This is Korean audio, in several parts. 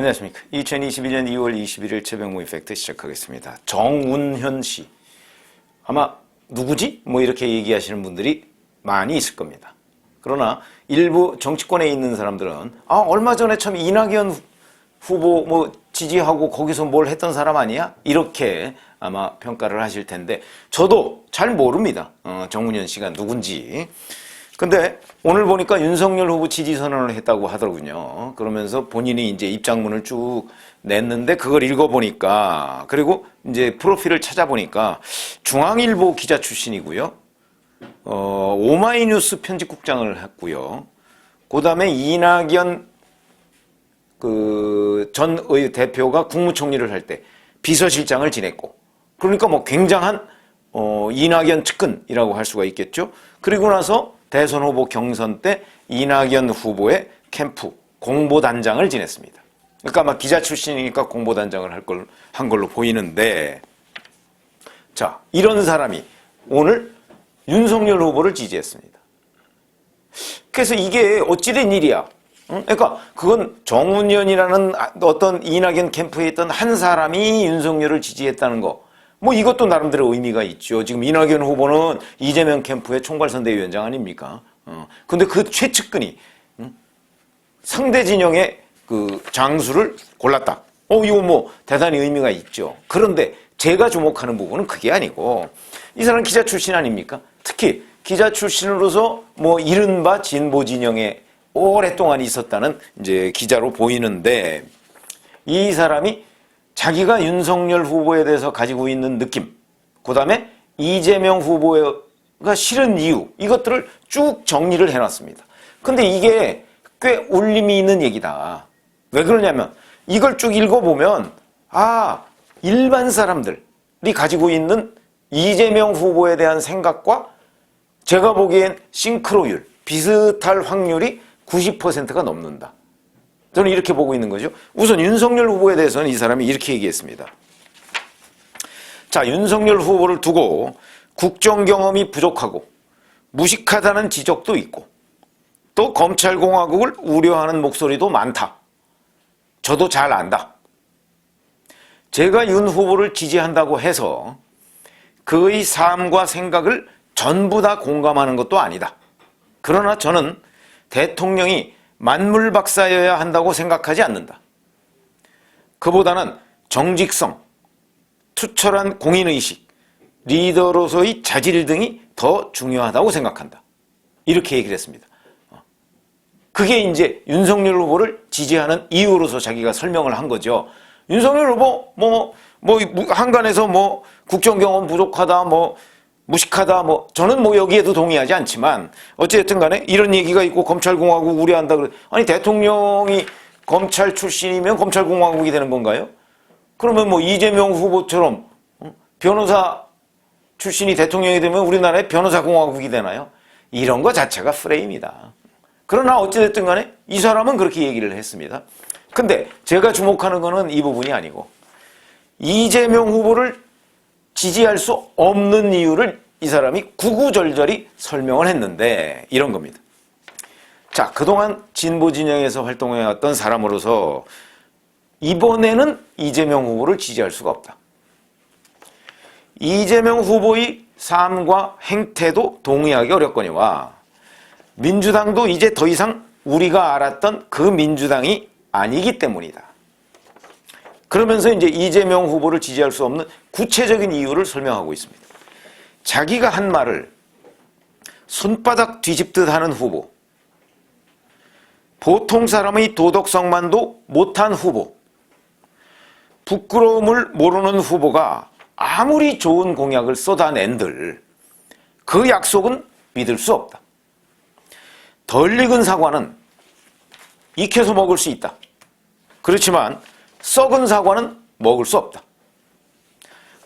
안녕하십니까. 2022년 2월 21일 최병무 이펙트 시작하겠습니다. 정운현 씨. 아마 누구지? 뭐 이렇게 얘기하시는 분들이 많이 있을 겁니다. 그러나 일부 정치권에 있는 사람들은 아, 얼마 전에 참 이낙연 후보 뭐 지지하고 거기서 뭘 했던 사람 아니야? 이렇게 아마 평가를 하실 텐데 저도 잘 모릅니다. 어, 정운현 씨가 누군지. 근데 오늘 보니까 윤석열 후보 지지 선언을 했다고 하더군요. 그러면서 본인이 이제 입장문을 쭉 냈는데 그걸 읽어보니까 그리고 이제 프로필을 찾아보니까 중앙일보 기자 출신이고요. 어, 오마이뉴스 편집국장을 했고요. 그 다음에 이낙연 그 전 의 대표가 국무총리를 할 때 비서실장을 지냈고 그러니까 뭐 굉장한 어, 이낙연 측근이라고 할 수가 있겠죠. 그리고 나서 대선 후보 경선 때 이낙연 후보의 캠프 공보단장을 지냈습니다. 그러니까 아마 기자 출신이니까 공보단장을 할 걸, 한 걸로 보이는데 자, 이런 사람이 오늘 윤석열 후보를 지지했습니다. 그래서 이게 어찌된 일이야? 응? 그러니까 그건 정운현이라는 어떤 이낙연 캠프에 있던 한 사람이 윤석열을 지지했다는 거. 뭐 이것도 나름대로 의미가 있죠. 지금 이낙연 후보는 이재명 캠프의 총괄선대위원장 아닙니까? 어. 근데 그 최측근이 응? 상대 진영의 그 장수를 골랐다. 어, 이거 뭐 대단히 의미가 있죠. 그런데 제가 주목하는 부분은 그게 아니고 이 사람 기자 출신 아닙니까? 특히 기자 출신으로서 뭐 이른바 진보 진영에 오랫동안 있었다는 이제 기자로 보이는데 이 사람이 자기가 윤석열 후보에 대해서 가지고 있는 느낌, 그 다음에 이재명 후보가 싫은 이유, 이것들을 쭉 정리를 해놨습니다. 근데 이게 꽤 울림이 있는 얘기다. 왜 그러냐면 이걸 쭉 읽어보면, 아, 일반 사람들이 가지고 있는 이재명 후보에 대한 생각과 제가 보기엔 싱크로율, 비슷할 확률이 90%가 넘는다. 저는 이렇게 보고 있는 거죠. 우선 윤석열 후보에 대해서는 이 사람이 이렇게 얘기했습니다. 자, 윤석열 후보를 두고 국정 경험이 부족하고 무식하다는 지적도 있고 또 검찰공화국을 우려하는 목소리도 많다. 저도 잘 안다. 제가 윤 후보를 지지한다고 해서 그의 삶과 생각을 전부 다 공감하는 것도 아니다. 그러나 저는 대통령이 만물 박사여야 한다고 생각하지 않는다. 그보다는 정직성, 투철한 공인의식, 리더로서의 자질 등이 더 중요하다고 생각한다. 이렇게 얘기를 했습니다. 그게 이제 윤석열 후보를 지지하는 이유로서 자기가 설명을 한 거죠. 윤석열 후보, 뭐, 뭐, 한간에서 뭐, 국정 경험 부족하다, 뭐, 무식하다 뭐 저는 뭐 여기에도 동의하지 않지만 어쨌든 간에 이런 얘기가 있고 검찰공화국 우려한다 그래 아니 대통령이 검찰 출신이면 검찰공화국이 되는 건가요? 그러면 뭐 이재명 후보처럼 어? 변호사 출신이 대통령이 되면 우리나라의 변호사 공화국이 되나요? 이런 거 자체가 프레임이다. 그러나 어찌됐든 간에 이 사람은 그렇게 얘기를 했습니다. 근데 제가 주목하는 거는 이 부분이 아니고 이재명 후보를 지지할 수 없는 이유를 이 사람이 구구절절히 설명을 했는데 이런 겁니다. 자, 그동안 진보 진영에서 활동해왔던 사람으로서 이번에는 이재명 후보를 지지할 수가 없다. 이재명 후보의 삶과 행태도 동의하기 어렵거니와 민주당도 이제 더 이상 우리가 알았던 그 민주당이 아니기 때문이다. 그러면서 이제 이재명 후보를 지지할 수 없는 구체적인 이유를 설명하고 있습니다. 자기가 한 말을 손바닥 뒤집듯 하는 후보, 보통 사람의 도덕성만도 못한 후보, 부끄러움을 모르는 후보가 아무리 좋은 공약을 쏟아낸들 그 약속은 믿을 수 없다. 덜 익은 사과는 익혀서 먹을 수 있다. 그렇지만 썩은 사과는 먹을 수 없다.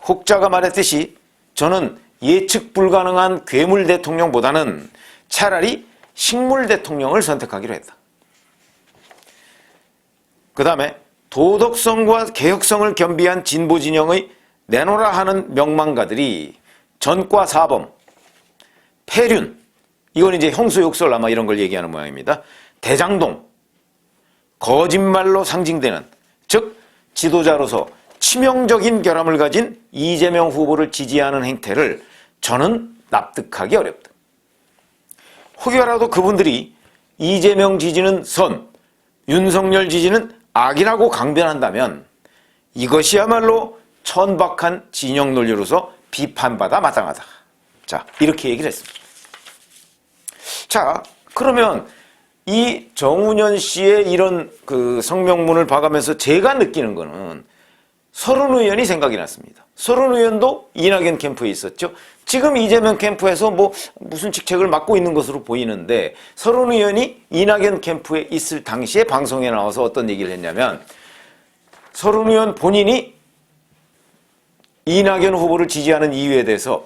혹자가 말했듯이 저는 예측 불가능한 괴물 대통령보다는 차라리 식물 대통령을 선택하기로 했다. 그 다음에 도덕성과 개혁성을 겸비한 진보 진영의 내노라 하는 명망가들이 전과 사범, 폐륜, 이건 이제 형수 욕설 아마 이런 걸 얘기하는 모양입니다. 대장동, 거짓말로 상징되는 즉 지도자로서 치명적인 결함을 가진 이재명 후보를 지지하는 행태를 저는 납득하기 어렵다. 혹여라도 그분들이 이재명 지지는 선, 윤석열 지지는 악이라고 강변한다면 이것이야말로 천박한 진영 논리로서 비판받아 마땅하다. 자, 이렇게 얘기를 했습니다. 자, 그러면 이 정운현 씨의 이런 그 성명문을 봐가면서 제가 느끼는 거는 서른 의원이 생각이 났습니다. 서른 의원도 이낙연 캠프에 있었죠. 지금 이재명 캠프에서 뭐 무슨 직책을 맡고 있는 것으로 보이는데 서른 의원이 이낙연 캠프에 있을 당시에 방송에 나와서 어떤 얘기를 했냐면 서른 의원 본인이 이낙연 후보를 지지하는 이유에 대해서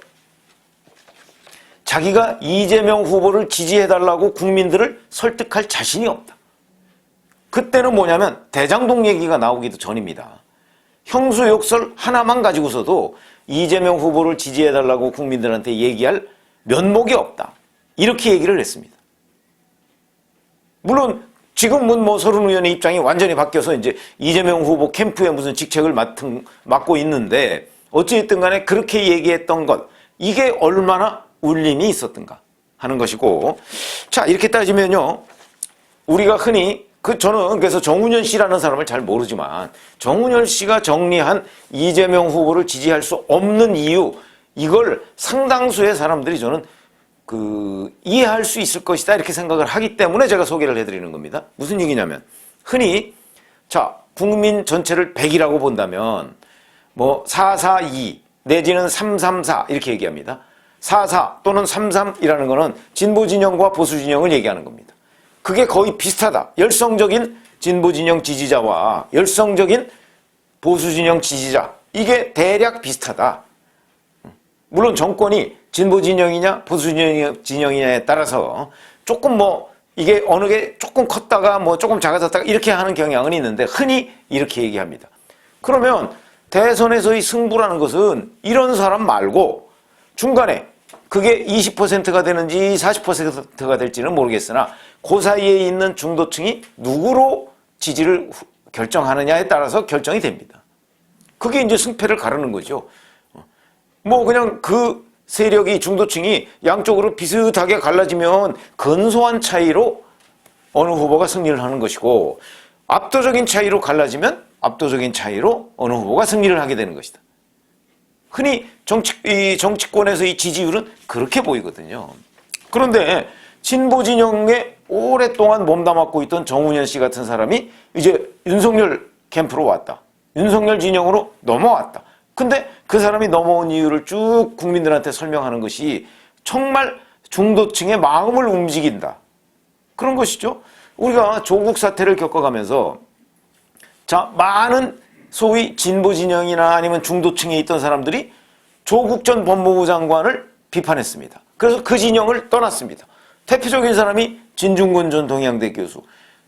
자기가 이재명 후보를 지지해달라고 국민들을 설득할 자신이 없다. 그때는 뭐냐면 대장동 얘기가 나오기도 전입니다. 형수 욕설 하나만 가지고서도 이재명 후보를 지지해달라고 국민들한테 얘기할 면목이 없다. 이렇게 얘기를 했습니다. 물론 지금은 뭐 서른 의원의 입장이 완전히 바뀌어서 이제 이재명 후보 캠프에 무슨 직책을 맡은, 맡고 있는데 어찌됐든 간에 그렇게 얘기했던 것 이게 얼마나 울림이 있었던가 하는 것이고 자 이렇게 따지면요 우리가 흔히 그 저는 그래서 정운현 씨라는 사람을 잘 모르지만 정운현 씨가 정리한 이재명 후보를 지지할 수 없는 이유 이걸 상당수의 사람들이 저는 그 이해할 수 있을 것이다 이렇게 생각을 하기 때문에 제가 소개를 해드리는 겁니다. 무슨 얘기냐면 흔히 자 국민 전체를 100이라고 본다면 뭐 442 내지는 334 이렇게 얘기합니다. 44 또는 33이라는 거는 진보 진영과 보수 진영을 얘기하는 겁니다. 그게 거의 비슷하다. 열성적인 진보 진영 지지자와 열성적인 보수 진영 지지자 이게 대략 비슷하다. 물론 정권이 진보 진영이냐 보수 진영이냐에 따라서 조금 뭐 이게 어느 게 조금 컸다가 뭐 조금 작아졌다가 이렇게 하는 경향은 있는데 흔히 이렇게 얘기합니다. 그러면 대선에서의 승부라는 것은 이런 사람 말고 중간에 그게 20%가 되는지 40%가 될지는 모르겠으나 그 사이에 있는 중도층이 누구로 지지를 결정하느냐에 따라서 결정이 됩니다. 그게 이제 승패를 가르는 거죠. 뭐 그냥 그 세력이 중도층이 양쪽으로 비슷하게 갈라지면 근소한 차이로 어느 후보가 승리를 하는 것이고 압도적인 차이로 갈라지면 압도적인 차이로 어느 후보가 승리를 하게 되는 것이다. 흔히 정치, 이 정치권에서 이 지지율은 그렇게 보이거든요. 그런데 진보 진영에 오랫동안 몸담았고 있던 정운현 씨 같은 사람이 이제 윤석열 캠프로 왔다. 윤석열 진영으로 넘어왔다. 근데 그 사람이 넘어온 이유를 쭉 국민들한테 설명하는 것이 정말 중도층의 마음을 움직인다. 그런 것이죠. 우리가 조국 사태를 겪어가면서 자, 많은 소위 진보 진영이나 아니면 중도층에 있던 사람들이 조국 전 법무부 장관을 비판했습니다. 그래서 그 진영을 떠났습니다. 대표적인 사람이 진중권 전 동양대 교수,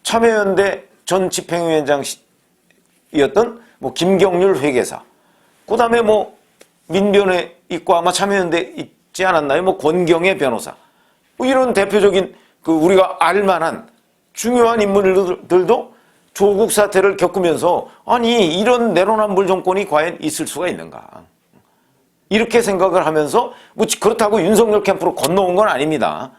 참여연대 전 집행위원장이었던 뭐 김경률 회계사, 그 다음에 뭐 민변에 있고 아마 참여연대 있지 않았나요? 뭐 권경의 변호사. 뭐 이런 대표적인 그 우리가 알만한 중요한 인물들도 조국 사태를 겪으면서 아니 이런 내로남불 정권이 과연 있을 수가 있는가 이렇게 생각을 하면서 뭐 그렇다고 윤석열 캠프로 건너온 건 아닙니다.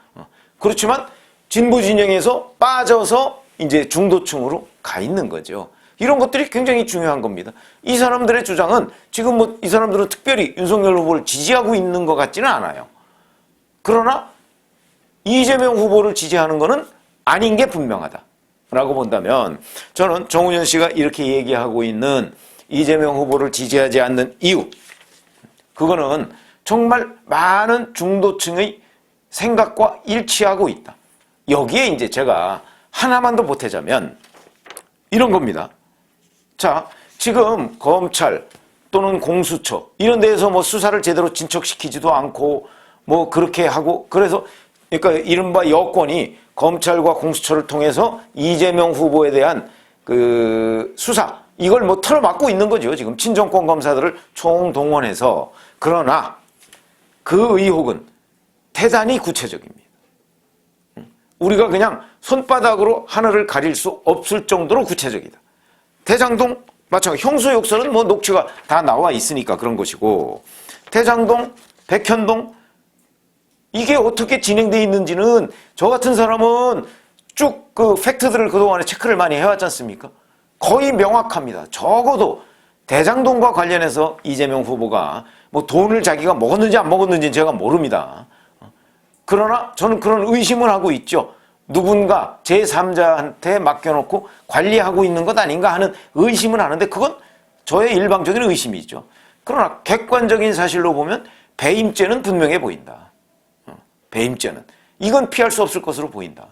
그렇지만 진보 진영에서 빠져서 이제 중도층으로 가 있는 거죠. 이런 것들이 굉장히 중요한 겁니다. 이 사람들의 주장은 지금 뭐 이 사람들은 특별히 윤석열 후보를 지지하고 있는 것 같지는 않아요. 그러나 이재명 후보를 지지하는 것은 아닌 게 분명하다. 라고 본다면 저는 정우현 씨가 이렇게 얘기하고 있는 이재명 후보를 지지하지 않는 이유 그거는 정말 많은 중도층의 생각과 일치하고 있다. 여기에 이제 제가 하나만 더 보태자면 이런 겁니다. 자, 지금 검찰 또는 공수처 이런 데에서 뭐 수사를 제대로 진척시키지도 않고 뭐 그렇게 하고 그래서 그러니까 이른바 여권이 검찰과 공수처를 통해서 이재명 후보에 대한 그 수사 이걸 뭐 틀어막고 있는 거죠. 지금 친정권 검사들을 총동원해서 그러나 그 의혹은 대단히 구체적입니다. 우리가 그냥 손바닥으로 하늘을 가릴 수 없을 정도로 구체적이다. 대장동 마찬가지 형수 욕설은 뭐 녹취가 다 나와 있으니까 그런 것이고 대장동, 백현동 이게 어떻게 진행돼 있는지는 저 같은 사람은 쭉 그 팩트들을 그동안에 체크를 많이 해왔지 않습니까? 거의 명확합니다. 적어도 대장동과 관련해서 이재명 후보가 뭐 돈을 자기가 먹었는지 안 먹었는지 제가 모릅니다. 그러나 저는 그런 의심을 하고 있죠. 누군가 제3자한테 맡겨놓고 관리하고 있는 것 아닌가 하는 의심은 하는데 그건 저의 일방적인 의심이죠. 그러나 객관적인 사실로 보면 배임죄는 분명해 보인다. 어, 배임죄는. 이건 피할 수 없을 것으로 보인다.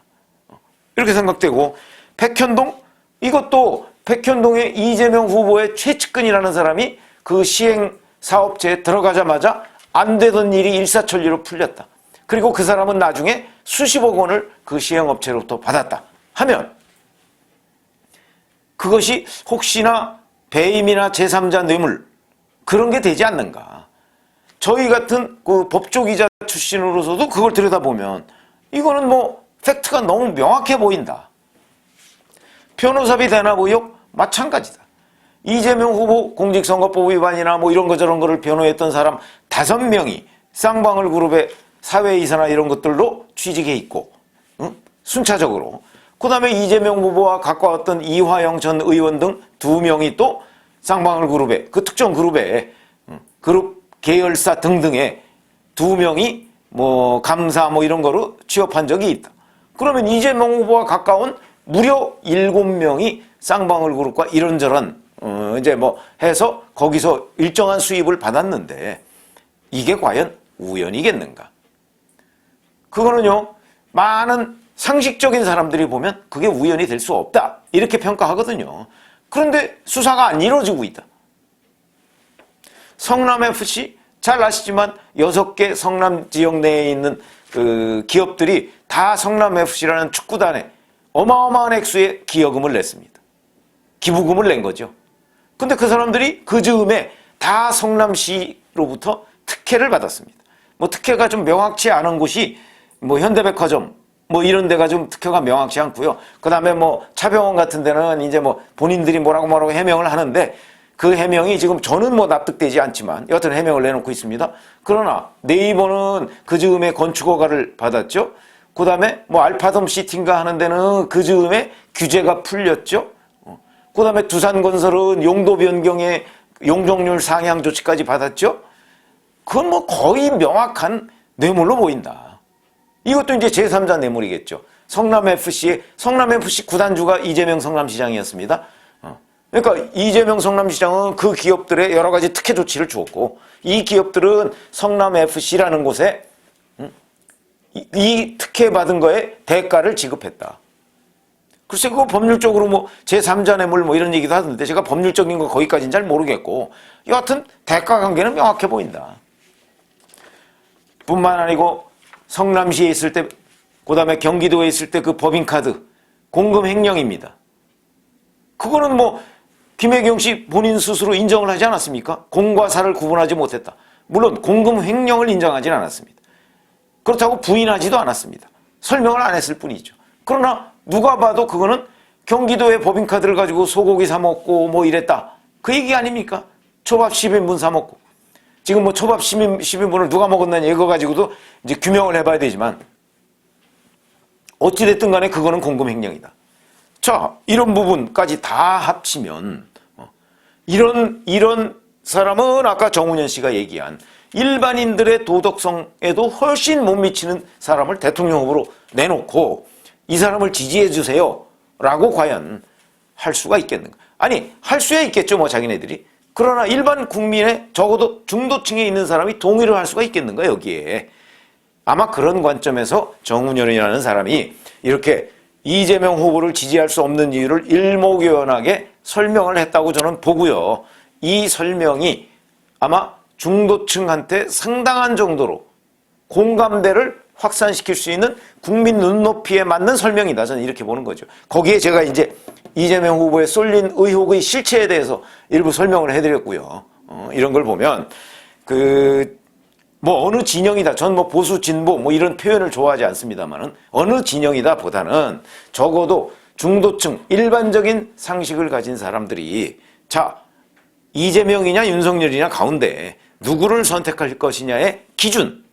어, 이렇게 생각되고 백현동 이것도 백현동의 이재명 후보의 최측근이라는 사람이 그 시행 사업체에 들어가자마자 안 되던 일이 일사천리로 풀렸다. 그리고 그 사람은 나중에 수십억 원을 그 시행업체로부터 받았다. 하면 그것이 혹시나 배임이나 제3자 뇌물 그런 게 되지 않는가. 저희 같은 그 법조기자 출신으로서도 그걸 들여다보면 이거는 뭐 팩트가 너무 명확해 보인다. 변호사비 대납 의혹 마찬가지다. 이재명 후보 공직선거법 위반이나 뭐 이런 거 저런 거를 변호했던 사람 다섯 명이 쌍방울 그룹의 사회이사나 이런 것들로 취직해 있고 응? 순차적으로 그 다음에 이재명 후보와 가까웠던 이화영 전 의원 등 두 명이 또 쌍방울 그룹의 그 특정 그룹의 응? 그룹 계열사 등등의 두 명이 뭐 감사 뭐 이런 거로 취업한 적이 있다. 그러면 이재명 후보와 가까운 무려 일곱 명이 쌍방울 그룹과 이런저런 어 이제 뭐 해서 거기서 일정한 수입을 받았는데 이게 과연 우연이겠는가? 그거는요 많은 상식적인 사람들이 보면 그게 우연이 될 수 없다 이렇게 평가하거든요. 그런데 수사가 안 이루어지고 있다. 성남FC 잘 아시지만 여섯 개 성남 지역 내에 있는 그 기업들이 다 성남FC라는 축구단에 어마어마한 액수의 기여금을 냈습니다. 기부금을 낸 거죠. 근데 그 사람들이 그 즈음에 다 성남시로부터 특혜를 받았습니다. 뭐 특혜가 좀 명확치 않은 곳이 뭐 현대백화점 뭐 이런 데가 좀 특혜가 명확치 않고요. 그 다음에 뭐 차병원 같은 데는 이제 뭐 본인들이 뭐라고 뭐라고 해명을 하는데 그 해명이 지금 저는 뭐 납득되지 않지만 여하튼 해명을 내놓고 있습니다. 그러나 네이버는 그 즈음에 건축허가를 받았죠. 그 다음에 뭐 알파돔 시티인가 하는 데는 그 즈음에 규제가 풀렸죠. 그 다음에 두산건설은 용도 변경에 용적률 상향 조치까지 받았죠. 그건 뭐 거의 명확한 뇌물로 보인다. 이것도 이제 제3자 뇌물이겠죠. 성남FC의 성남FC 구단주가 이재명 성남시장이었습니다. 어. 그러니까 이재명 성남시장은 그 기업들의 여러 가지 특혜 조치를 주었고 이 기업들은 성남FC라는 곳에 음, 이, 이 특혜 받은 거에 대가를 지급했다. 글쎄 그거 법률적으로 뭐 제3자 뇌물 뭐 이런 얘기도 하던데 제가 법률적인 거 거기까지는 잘 모르겠고 여하튼 대가 관계는 명확해 보인다. 뿐만 아니고 성남시에 있을 때 그다음에 경기도에 있을 때 그 법인카드 공금 횡령입니다. 그거는 뭐 김혜경 씨 본인 스스로 인정을 하지 않았습니까? 공과 사를 구분하지 못했다. 물론 공금 횡령을 인정하지는 않았습니다. 그렇다고 부인하지도 않았습니다. 설명을 안 했을 뿐이죠. 그러나 누가 봐도 그거는 경기도의 법인카드를 가지고 소고기 사 먹고 뭐 이랬다. 그 얘기 아닙니까? 초밥 10인분 사 먹고. 지금 뭐 초밥 10인, 10인분을 누가 먹었느냐 이거 가지고도 이제 규명을 해봐야 되지만 어찌됐든 간에 그거는 공금 횡령이다. 자, 이런 부분까지 다 합치면 어, 이런 이런 사람은 아까 정운현 씨가 얘기한 일반인들의 도덕성에도 훨씬 못 미치는 사람을 대통령 후보로 내놓고 이 사람을 지지해 주세요 라고 과연 할 수가 있겠는가? 아니 할 수야 있겠죠, 뭐 자기네들이. 그러나 일반 국민의 적어도 중도층에 있는 사람이 동의를 할 수가 있겠는가 여기에? 아마 그런 관점에서 정운현이라는 사람이 이렇게 이재명 후보를 지지할 수 없는 이유를 일목요연하게 설명을 했다고 저는 보고요. 이 설명이 아마 중도층한테 상당한 정도로 공감대를 확산시킬 수 있는 국민 눈높이에 맞는 설명이다. 저는 이렇게 보는 거죠. 거기에 제가 이제 이재명 후보에 쏠린 의혹의 실체에 대해서 일부 설명을 해드렸고요. 어, 이런 걸 보면 그 뭐 어느 진영이다. 전 뭐 보수 진보 뭐 이런 표현을 좋아하지 않습니다만은 어느 진영이다 보다는 적어도 중도층, 일반적인 상식을 가진 사람들이 자, 이재명이냐 윤석열이냐 가운데 누구를 선택할 것이냐의 기준.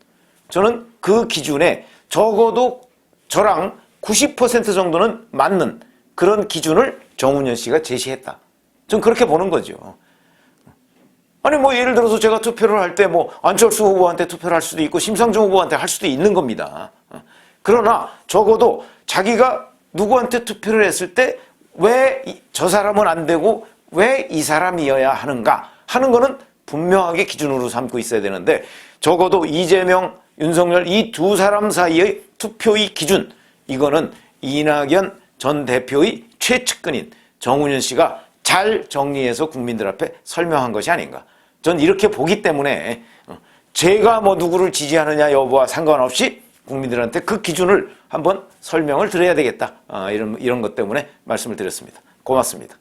저는 그 기준에 적어도 저랑 90% 정도는 맞는 그런 기준을 정운현 씨가 제시했다. 전 그렇게 보는 거죠. 아니 뭐 예를 들어서 제가 투표를 할 때 뭐 안철수 후보한테 투표를 할 수도 있고 심상정 후보한테 할 수도 있는 겁니다. 그러나 적어도 자기가 누구한테 투표를 했을 때 왜 저 사람은 안 되고 왜 이 사람이어야 하는가 하는 거는 분명하게 기준으로 삼고 있어야 되는데 적어도 이재명, 윤석열 이 두 사람 사이의 투표의 기준 이거는 이낙연 전 대표의 최측근인 정운현 씨가 잘 정리해서 국민들 앞에 설명한 것이 아닌가. 전 이렇게 보기 때문에 어, 제가 뭐 누구를 지지하느냐 여부와 상관없이 국민들한테 그 기준을 한번 설명을 드려야 되겠다. 아, 이런 이런 것 때문에 말씀을 드렸습니다. 고맙습니다.